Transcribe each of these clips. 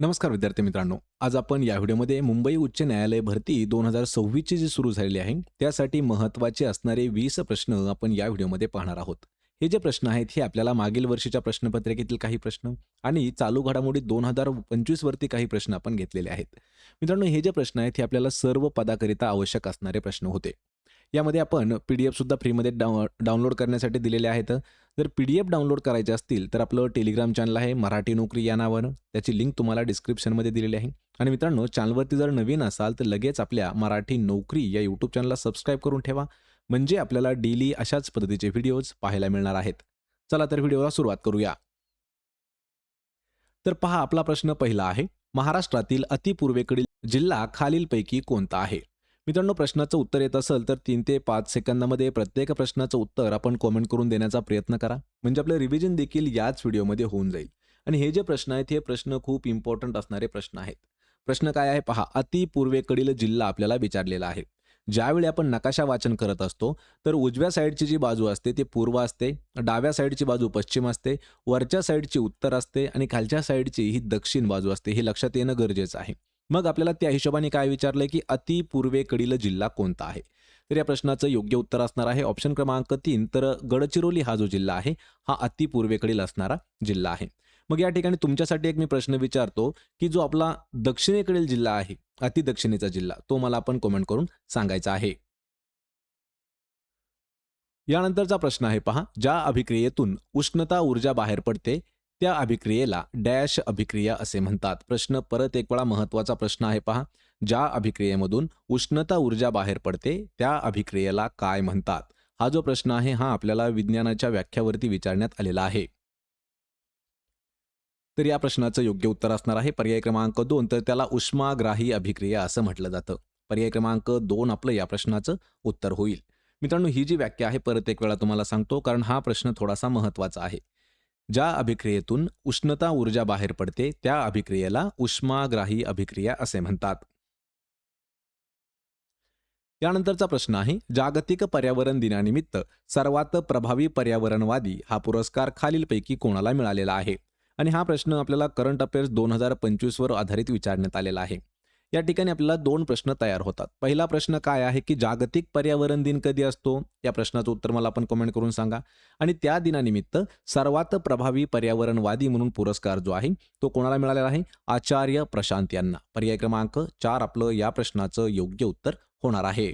नमस्कार विद्यार्थी मित्रांनो आज आपण या व्हिडिओमध्ये मुंबई उच्च न्यायालय भरती दोन हजार सव्वीसची जी सुरू झालेली आहे त्यासाठी महत्त्वाचे असणारे वीस प्रश्न आपण या व्हिडिओमध्ये पाहणार आहोत. हे जे प्रश्न आहेत हे आपल्याला मागील वर्षीच्या प्रश्नपत्रिकेतील काही प्रश्न आणि चालू घडामोडी दोन हजार पंचवीस वरती काही प्रश्न आपण घेतलेले आहेत. मित्रांनो हे जे प्रश्न आहेत हे आपल्याला सर्व पदाकरिता आवश्यक असणारे प्रश्न होते. यामध्ये आपण पी डी एफसुद्धा फ्रीमध्ये डाऊ डाउनलोड करण्यासाठी दिलेले आहेत. जर पी डी एफ डाउनलोड करायचे असतील तर आपलं टेलिग्राम चॅनल आहे मराठी नोकरी या नावानं. त्याची लिंक तुम्हाला डिस्क्रिप्शनमध्ये दिलेली आहे. आणि मित्रांनो चॅनलवरती जर नवीन असाल तर लगेच आपल्या मराठी नोकरी या यूट्यूब चॅनलला सबस्क्राईब करून ठेवा. म्हणजे आपल्याला डेली अशाच पद्धतीचे व्हिडिओज पाहायला मिळणार आहेत. चला तर व्हिडिओला सुरुवात करूया. तर पहा आपला प्रश्न पहिला आहे. महाराष्ट्रातील अतिपूर्वेकडील जिल्हा खालीलपैकी कोणता आहे? मित्रांनो प्रश्नाचं उत्तर येत असेल तर तीन ते पाच सेकंदामध्ये प्रत्येक प्रश्नाचं उत्तर आपण कॉमेंट करून देण्याचा प्रयत्न करा. म्हणजे आपलं रिव्हिजन देखील याच व्हिडिओमध्ये होऊन जाईल. आणि हे जे प्रश्न आहेत हे प्रश्न खूप इम्पॉर्टंट असणारे प्रश्न आहेत. प्रश्न काय आहे पहा अति पूर्वेकडील जिल्हा आपल्याला विचारलेला आहे. ज्यावेळी आपण नकाशा वाचन करत असतो तर उजव्या साईडची जी बाजू असते ती पूर्व असते डाव्या साईडची बाजू पश्चिम असते वरच्या साईडची उत्तर असते आणि खालच्या साईडची ही दक्षिण बाजू असते हे लक्षात येणं गरजेचं आहे. मग आपल्याला त्या हिशोबाने काय विचारलंय की अति पूर्वेकडील जिल्हा कोणता आहे? तर या प्रश्नाचं योग्य उत्तर असणार आहे. ऑप्शन क्रमांक तीन तर गडचिरोली हा जो जिल्हा आहे हा अति पूर्वेकडील असणारा जिल्हा आहे. मग या ठिकाणी तुमच्यासाठी एक मी प्रश्न विचारतो की जो आपला दक्षिणेकडील जिल्हा आहे अति दक्षिणेचा जिल्हा तो मला आपण कमेंट करून सांगायचा आहे. यानंतरचा प्रश्न आहे पहा ज्या अभिक्रियेतून उष्णता ऊर्जा बाहेर पडते त्या अभिक्रियेला डॅश अभिक्रिया असे म्हणतात. प्रश्न परत एक वेळा महत्त्वाचा प्रश्न आहे पहा. ज्या अभिक्रियेमधून उष्णता ऊर्जा बाहेर पडते त्या अभिक्रियेला काय म्हणतात? हा जो प्रश्न आहे हा आपल्याला विज्ञानाच्या व्याख्यावरती विचारण्यात आलेला आहे. तर या प्रश्नाचं योग्य उत्तर असणार आहे. पर्याय क्रमांक दोन तर त्याला उष्माग्राही अभिक्रिया असं म्हटलं जातं. पर्याय क्रमांक दोन आपलं या प्रश्नाचं उत्तर होईल. मित्रांनो ही जी व्याख्या आहे परत एक वेळा तुम्हाला सांगतो कारण हा प्रश्न थोडासा महत्त्वाचा आहे. ज्या अभिक्रियेतून उष्णता ऊर्जा बाहेर पडते त्या अभिक्रियेला उष्माग्राही अभिक्रिया असे म्हणतात. यानंतरचा प्रश्न आहे जागतिक पर्यावरण दिनानिमित्त सर्वात प्रभावी पर्यावरणवादी हा पुरस्कार खालीलपैकी कोणाला मिळालेला आहे? आणि हा प्रश्न आपल्याला करंट अफेअर्स दोन हजार पंचवीसवर आधारित विचारण्यात आलेला आहे. या ठिकाणी आपल्याला दोन प्रश्न तयार होतात. पहिला प्रश्न काय आहे की जागतिक पर्यावरण दिन कधी असतो? या प्रश्नाचं उत्तर मला आपण कमेंट करून सांगा. आणि त्या दिनानिमित्त सर्वात प्रभावी पर्यावरणवादी म्हणून पुरस्कार जो आहे तो कोणाला मिळालेला आहे? आचार्य प्रशांत यांना. पर्याय क्रमांक चार आपलं या प्रश्नाचं योग्य उत्तर होणार आहे.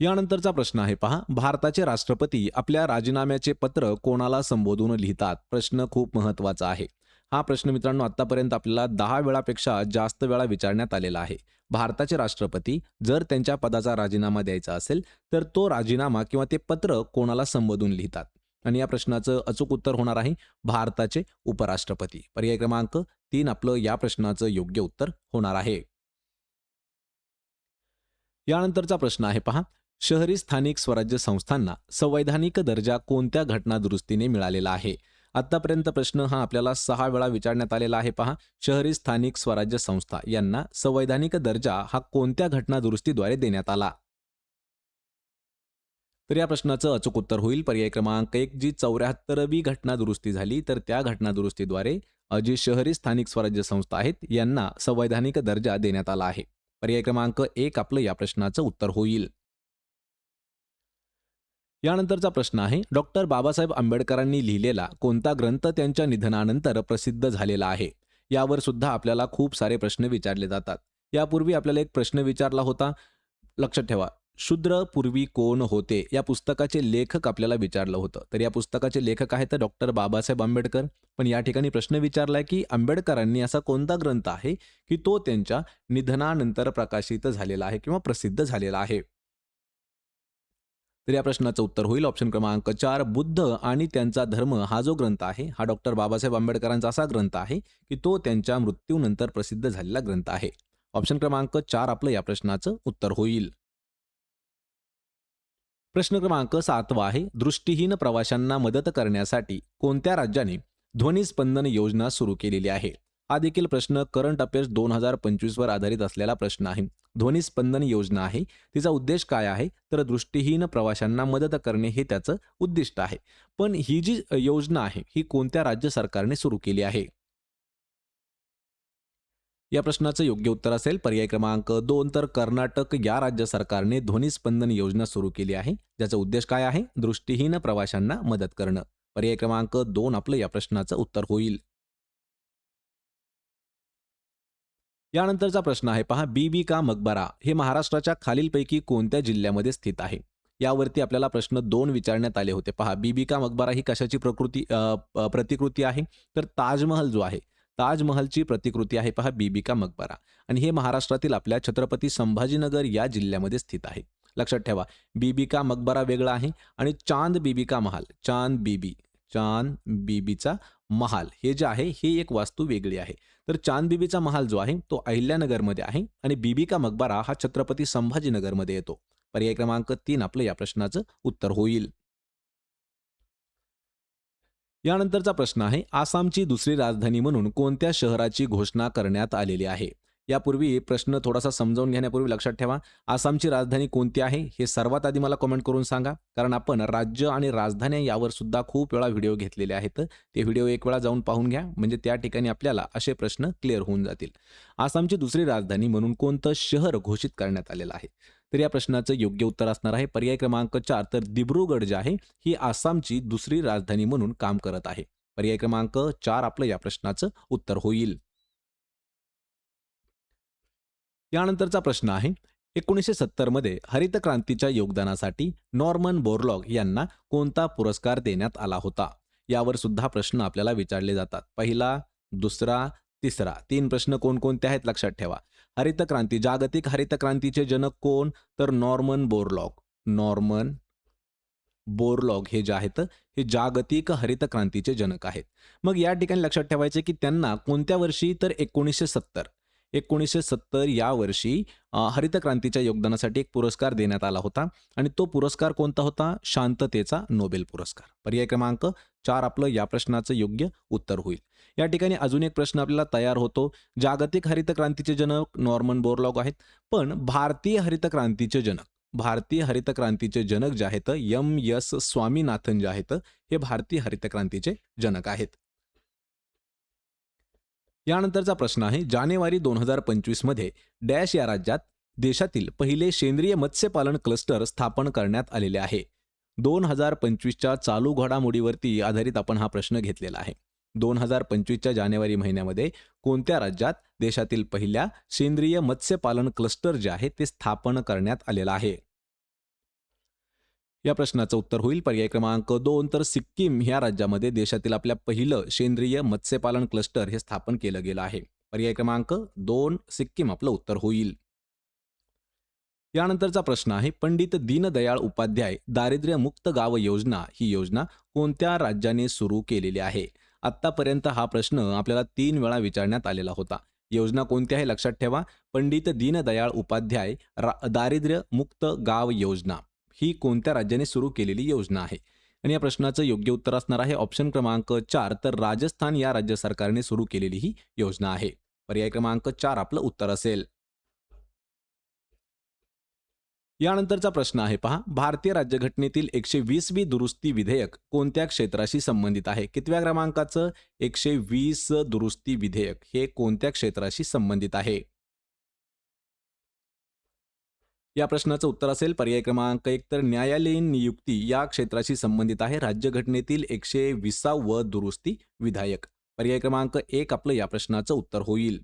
यानंतरचा प्रश्न आहे पहा. भारताचे राष्ट्रपती आपल्या राजीनाम्याचे पत्र कोणाला संबोधून लिहितात? प्रश्न खूप महत्त्वाचा आहे. हा प्रश्न मित्रांनो आतापर्यंत आपल्याला दहा वेळापेक्षा जास्त वेळा विचारण्यात आलेला आहे. भारताचे राष्ट्रपती जर त्यांच्या पदाचा राजीनामा द्यायचा असेल तर तो राजीनामा किंवा ते पत्र कोणाला संबोधून लिहितात? आणि या प्रश्नाचं अचूक उत्तर होणार आहे भारताचे उपराष्ट्रपती. पर्याय क्रमांक तीन आपलं या प्रश्नाचं योग्य उत्तर होणार आहे. यानंतरचा प्रश्न आहे पहा. शहरी स्थानिक स्वराज्य संस्थांना संवैधानिक दर्जा कोणत्या घटना दुरुस्तीने मिळालेला आहे? आतापर्यंत प्रश्न हा आपल्याला सहा वेळा विचारण्यात आलेला आहे. पहा शहरी स्थानिक स्वराज्य संस्था यांना संवैधानिक दर्जा हा कोणत्या घटना दुरुस्तीद्वारे देण्यात आला? तर या प्रश्नाचं अचूक उत्तर होईल. पर्याय क्रमांक एक जी चौऱ्याहत्तरवी घटना दुरुस्ती झाली तर त्या घटना दुरुस्तीद्वारे जी शहरी स्थानिक स्वराज्य संस्था आहेत यांना संवैधानिक दर्जा देण्यात आला आहे. पर्याय क्रमांक एक आपलं या प्रश्नाचं उत्तर होईल. यानंतरचा प्रश्न आहे. डॉक्टर बाबासाहेब आंबेडकरांनी लिहिलेला कोणता ग्रंथ त्यांच्या निधनानंतर प्रसिद्ध झालेला आहे? यावर सुद्धा आपल्याला खूप सारे प्रश्न विचारले जातात. यापूर्वी आपल्याला एक प्रश्न विचारला होता. लक्षात ठेवा. शूद्र पूर्वी कोण होते? या पुस्तकाचे लेखक आपल्याला विचारलं होतं. तर या पुस्तकाचे लेखक आहेत डॉक्टर बाबासाहेब आंबेडकर. पण या ठिकाणी प्रश्न विचारलाय की आंबेडकरांनी असा कोणता ग्रंथ आहे की तो त्यांच्या निधनानंतर प्रकाशित झालेला आहे किंवा प्रसिद्ध झालेला आहे? तर या प्रश्नाचं उत्तर होईल. ऑप्शन क्रमांक चार बुद्ध आणि त्यांचा धर्म हा जो ग्रंथ आहे हा डॉक्टर बाबासाहेब आंबेडकरांचा असा ग्रंथ आहे की तो त्यांच्या मृत्यूनंतर प्रसिद्ध झालेला ग्रंथ आहे. ऑप्शन क्रमांक चार आपलं या प्रश्नाचं उत्तर होईल. प्रश्न क्रमांक सातवा आहे. दृष्टीहीन प्रवाशांना मदत करण्यासाठी कोणत्या राज्याने ध्वनिस्पंदन योजना सुरू केलेली आहे? हा देखील प्रश्न करंट अफेअर्स दोन हजार पंचवीसवर आधारित असलेला प्रश्न आहे. ध्वनिस्पंदन योजना आहे. तिचा उद्देश काय आहे? तर दृष्टीहीन प्रवाशांना मदत करणे हे त्याचं उद्दिष्ट आहे. पण ही जी योजना आहे ही कोणत्या राज्य सरकारने सुरू केली आहे? या प्रश्नाचं योग्य उत्तर असेल पर्याय क्रमांक दोन. तर कर्नाटक या राज्य सरकारने ध्वनी स्पंदन योजना सुरू केली आहे. ज्याचा उद्देश काय आहे? दृष्टीहीन प्रवाशांना मदत करणं. पर्याय क्रमांक दोन आपलं या प्रश्नाचं उत्तर होईल. यानंतरचा प्रश्न आहे पहा बीबी का मकबरा हे महाराष्ट्राच्या खालीलपैकी कोणत्या जिल्ह्यामध्ये स्थित आहे? यावरती आपल्याला प्रश्न दोन विचारण्यात आले होते. पहा बीबी का मकबरा ही कशाची प्रकृती प्रतिकृती आहे? तर ताजमहल जो आहे ताजमहलची प्रतिकृती आहे पहा बीबी का मकबरा. आणि हे महाराष्ट्रातील आपल्या छत्रपती संभाजीनगर या जिल्ह्यामध्ये स्थित आहे. लक्षात ठेवा बीबी का मकबरा वेगळा आहे आणि चांद बीबी का महाल चांद बीबी चांद बीबीचा महाल हे जे आहे हे एक वास्तू वेगळी आहे. तर चांद बीबीचा महाल जो आहे तो अहिल्यानगरमध्ये आहे आणि बीबी का मकबरा हा छत्रपती संभाजीनगरमध्ये येतो. पर्याय क्रमांक तीन आपलं या प्रश्नाचं उत्तर होईल. यानंतरचा प्रश्न आहे आसामची दुसरी राजधानी म्हणून कोणत्या शहराची घोषणा करण्यात आलेली आहे? यापूर्वी प्रश्न थोडासा समजावून घेण्यापूर्वी लक्षात ठेवा. आसामची राजधानी कोणती आहे? हे सर्वात आधी मला कमेंट करून सांगा. कारण आपण राज्य आणि राजधान्या यावर सुद्धा खूप वेळा व्हिडिओ घेतलेले आहेत. ते व्हिडिओ एक वेळा जाऊन पाहून घ्या. म्हणजे त्या ठिकाणी आपल्याला असे प्रश्न क्लिअर होऊन जातील. आसामची दुसरी राजधानी म्हणून कोणतं शहर घोषित करण्यात आलेलं आहे? तर या प्रश्नाचं योग्य उत्तर असणार आहे. पर्याय क्रमांक चार तर दिब्रुगड जे आहे ही आसामची दुसरी राजधानी म्हणून काम करत आहे. पर्याय क्रमांक चार आपलं या प्रश्नाचं उत्तर होईल. यानंतरचा प्रश्न आहे एकोणीसशे सत्तरमध्ये हरित क्रांतीच्या योगदानासाठी नॉर्मन बोरलॉग यांना कोणता पुरस्कार देण्यात आला होता? यावर सुद्धा प्रश्न आपल्याला विचारले जातात. पहिला दुसरा तिसरा. तीन प्रश्न कोणकोणते आहेत लक्षात ठेवा. हरित क्रांती जागतिक हरित क्रांतीचे जनक कोण? तर नॉर्मन बोरलॉग. नॉर्मन बोरलॉग हे जे आहेत हे जागतिक हरित क्रांतीचे जनक आहेत. मग या ठिकाणी लक्षात ठेवायचे की त्यांना कोणत्या वर्षी तर एकोणीसशे सत्तर. एकोणीसशे सत्तर या वर्षी हरित क्रांतीच्या योगदानासाठी एक पुरस्कार देण्यात आला होता आणि तो पुरस्कार कोणता होता? शांततेचा नोबेल पुरस्कार. पर्याय क्रमांक चार आपलं या प्रश्नाचं योग्य उत्तर होईल. या ठिकाणी अजून एक प्रश्न आपल्याला तयार होतो. जागतिक हरित क्रांतीचे जनक नॉर्मन बोरलॉग आहेत. पण भारतीय हरित क्रांतीचे जनक भारतीय हरित क्रांतीचे जनक जे आहेत एम एस स्वामीनाथन जे आहेत हे भारतीय हरित क्रांतीचे जनक आहेत. यानंतरचा प्रश्न आहे जानेवारी दोन हजार पंचवीसमध्ये डॅश या राज्यात देशातील पहिले सेंद्रिय मत्स्यपालन क्लस्टर स्थापन करण्यात आलेले आहे. दोन हजार पंचवीसच्या चालू घडामोडीवरती आधारित आपण हा प्रश्न घेतलेला आहे. दोन हजार पंचवीसच्या जानेवारी महिन्यामध्ये कोणत्या राज्यात देशातील पहिल्या सेंद्रिय मत्स्यपालन क्लस्टर जे आहे ते स्थापन करण्यात आलेलं आहे? या प्रश्नाचं उत्तर होईल. पर्याय क्रमांक दोन तर सिक्कीम ह्या राज्यामध्ये देशातील आपल्या पहिलं सेंद्रिय मत्स्यपालन क्लस्टर हे स्थापन केलं गेलं आहे. पर्याय क्रमांक दोन सिक्कीम आपलं उत्तर होईल. यानंतरचा प्रश्न आहे पंडित दीनदयाळ उपाध्याय दारिद्र्य मुक्त गाव योजना ही योजना कोणत्या राज्याने सुरू केलेली आहे? आत्तापर्यंत हा प्रश्न आपल्याला तीन वेळा विचारण्यात आलेला होता. योजना कोणती आहे? लक्षात ठेवा. पंडित दीनदयाळ उपाध्याय रा- दारिद्र्य मुक्त गाव योजना. ही कोणत्या राज्याने सुरू केलेली योजना आहे? आणि या प्रश्नाचं योग्य उत्तर असणार आहे ऑप्शन क्रमांक चार. तर राजस्थान या राज्य सरकारने सुरू केलेली ही योजना आहे. पर्याय क्रमांक चार आपलं उत्तर असेल. यानंतरचा प्रश्न आहे पहा. भारतीय राज्यघटनेतील एकशे वीसवी दुरुस्ती विधेयक कोणत्या क्षेत्राशी संबंधित आहे? कितव्या क्रमांकाचं? एकशे वीस दुरुस्ती विधेयक हे कोणत्या क्षेत्राशी संबंधित आहे? या प्रश्नाचं उत्तर असेल पर्याय क्रमांक एक तर न्यायालयीन नियुक्ती या क्षेत्राशी संबंधित आहे. राज्यघटनेतील एकशे विसावं दुरुस्ती विधायक. पर्याय क्रमांक एक आपलं या प्रश्नाचं उत्तर होईल.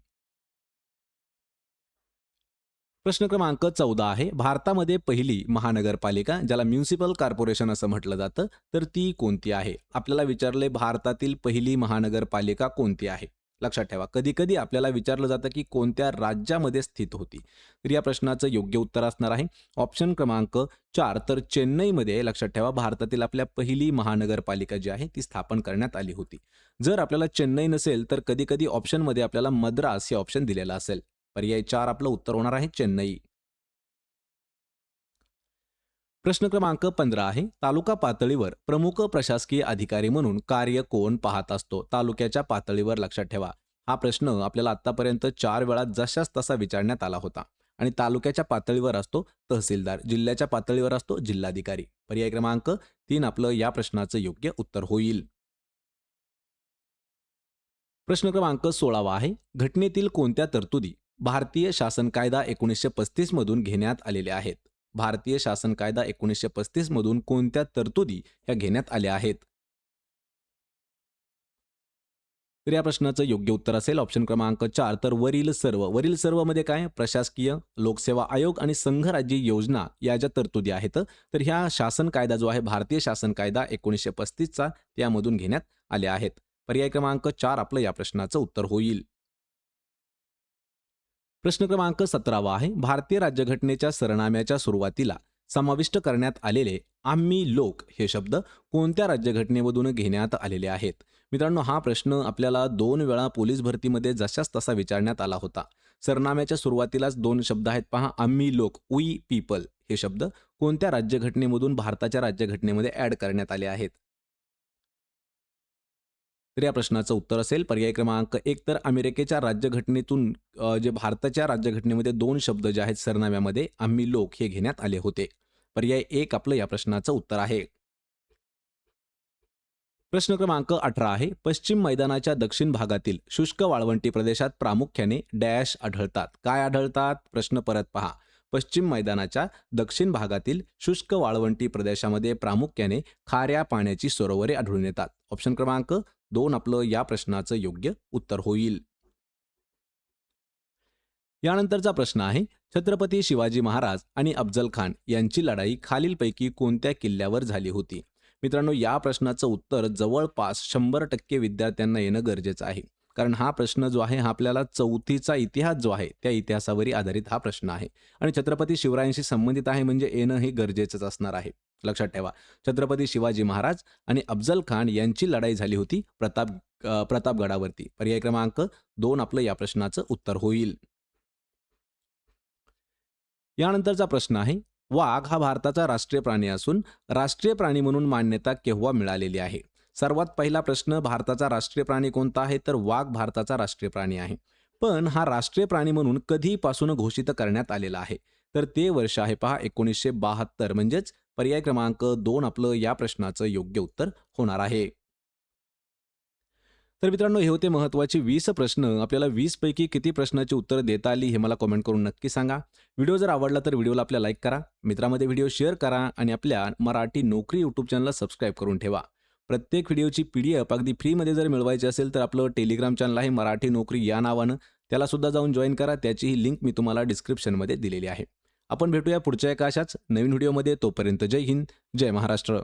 प्रश्न क्रमांक चौदा आहे. भारतामध्ये पहिली महानगरपालिका ज्याला म्युन्सिपल कॉर्पोरेशन असं म्हटलं जातं तर ती कोणती आहे? आपल्याला विचारले भारतातील पहिली महानगरपालिका कोणती आहे? लक्षात ठेवा. कधी कधी आपल्याला विचारलं जातं की कोणत्या राज्यामध्ये स्थित होती? तर या प्रश्नाचं योग्य उत्तर असणार आहे. ऑप्शन क्रमांक चार तर चेन्नईमध्ये लक्षात ठेवा भारतातील आपल्या पहिली महानगरपालिका जी आहे ती स्थापन करण्यात आली होती. जर आपल्याला चेन्नई नसेल तर कधी कधी ऑप्शनमध्ये आपल्याला मद्रास हे ऑप्शन दिलेलं असेल. पर्याय चार आपलं उत्तर होणार आहे चेन्नई. प्रश्न क्रमांक पंधरा आहे. तालुका पातळीवर प्रमुख प्रशासकीय अधिकारी म्हणून कार्य कोण पाहत असतो? तालुक्याच्या पातळीवर लक्षात ठेवा. हा प्रश्न आपल्याला आतापर्यंत चार वेळा जशाच तसा विचारण्यात आला होता. आणि तालुक्याच्या पातळीवर असतो तहसीलदार जिल्ह्याच्या पातळीवर असतो जिल्हाधिकारी. पर्याय क्रमांक तीन आपलं या प्रश्नाचं योग्य उत्तर होईल. प्रश्न क्रमांक सोळावा आहे. घटनेतील कोणत्या तरतुदी भारतीय शासन कायदा एकोणीसशे पस्तीस मधून घेण्यात आलेल्या आहेत? भारतीय शासन कायदा एकोणीसशे पस्तीस मधून कोणत्या तरतुदी ह्या घेण्यात आल्या आहेत? तर या प्रश्नाचं योग्य उत्तर असेल ऑप्शन क्रमांक चार तर वरील सर्व. वरील सर्वमध्ये काय? प्रशासकीय लोकसेवा आयोग आणि संघ राज्य योजना या ज्या तरतुदी आहेत तर ह्या शासन कायदा जो आहे भारतीय शासन कायदा एकोणीसशे पस्तीसचा त्यामधून घेण्यात आल्या आहेत. पर्याय क्रमांक चार आपलं या प्रश्नाचं उत्तर होईल. प्रश्न क्रमांक सतरावा आहे. भारतीय राज्यघटनेच्या सरनाम्याच्या सुरुवातीला समाविष्ट करण्यात आलेले आम्ही लोक हे शब्द कोणत्या राज्यघटनेमधून घेण्यात आलेले आहेत? मित्रांनो हा प्रश्न आपल्याला दोन वेळा पोलीस भरतीमध्ये जशाच तसा विचारण्यात आला होता. सरनाम्याच्या सुरुवातीलाच दोन शब्द आहेत पहा. आम्ही लोक वी पीपल हे शब्द कोणत्या राज्यघटनेमधून भारताच्या राज्यघटनेमध्ये ॲड करण्यात आले आहेत? तर या प्रश्नाचं उत्तर असेल. पर्याय क्रमांक एक तर अमेरिकेच्या राज्यघटनेतून जे भारताच्या राज्यघटनेमध्ये दोन शब्द जे आहेत सरनाम्यामध्ये आम्ही लोक हे घेण्यात आले होते. पर्याय एक आपलं या प्रश्नाचं उत्तर आहे. प्रश्न क्रमांक अठरा आहे. पश्चिम मैदानाच्या दक्षिण भागातील शुष्क वाळवंटी प्रदेशात प्रामुख्याने डॅश आढळतात. काय आढळतात? प्रश्न परत पहा. पश्चिम मैदानाच्या दक्षिण भागातील शुष्क वाळवंटी प्रदेशामध्ये प्रामुख्याने खाऱ्या पाण्याची सरोवरे आढळून येतात. ऑप्शन क्रमांक दोन आपलं या प्रश्नाचं योग्य उत्तर होईल. यानंतरचा प्रश्न आहे छत्रपती शिवाजी महाराज आणि अफजल खान यांची लढाई खालीलपैकी कोणत्या किल्ल्यावर झाली होती? मित्रांनो या प्रश्नाचं उत्तर जवळपास शंभर टक्के विद्यार्थ्यांना येणं गरजेचं आहे. कारण हा प्रश्न जो आहे हा आपल्याला चौथीचा इतिहास जो आहे त्या इतिहासावर आधारित हा प्रश्न आहे. आणि छत्रपती शिवरायांशी संबंधित आहे म्हणजे येणं हे गरजेचंच असणार आहे. लक्षात ठेवा. छत्रपती शिवाजी महाराज आणि अफजल खान यांची लढाई झाली होती प्रताप प्रतापगडावरती. पर्याय क्रमांक दोन आपलं या प्रश्नाचं उत्तर होईल. यानंतरचा प्रश्न आहे वाघ हा भारताचा राष्ट्रीय प्राणी असून राष्ट्रीय प्राणी म्हणून मान्यता केव्हा मिळालेली आहे? सर्वात पहिला प्रश्न भारताचा राष्ट्रीय प्राणी कोणता आहे? तर वाघ भारताचा राष्ट्रीय प्राणी आहे. पण हा राष्ट्रीय प्राणी म्हणून कधीपासून घोषित करण्यात आलेला आहे? तर ते वर्ष आहे पहा एकोणीसशे बहात्तर. म्हणजेच पर्याय क्रमांक दोन आपलं या प्रश्नाचं योग्य उत्तर होणार आहे. तर मित्रांनो हे होते महत्त्वाचे वीस प्रश्न. आपल्याला वीस पैकी किती प्रश्नाची उत्तर देता आली हे मला कमेंट करून नक्की सांगा. व्हिडिओ जर आवडला तर व्हिडिओला आपल्या लाईक करा. मित्रामध्ये व्हिडिओ शेअर करा आणि आपल्या मराठी नोकरी यूट्यूब चॅनलला सबस्क्राईब करून ठेवा. प्रत्येक व्हिडिओची पी डी एफ अगदी फ्रीमध्ये जर मिळवायची असेल तर आपलं टेलिग्राम चॅनल आहे मराठी नोकरी या नावानं. त्याला सुद्धा जाऊन जॉईन करा. त्याचीही लिंक मी तुम्हाला डिस्क्रिप्शनमध्ये दिलेली आहे. आपण भेटूया पुढच्या एका अशाच नवीन व्हिडिओमध्ये. तोपर्यंत जय हिंद जय महाराष्ट्र.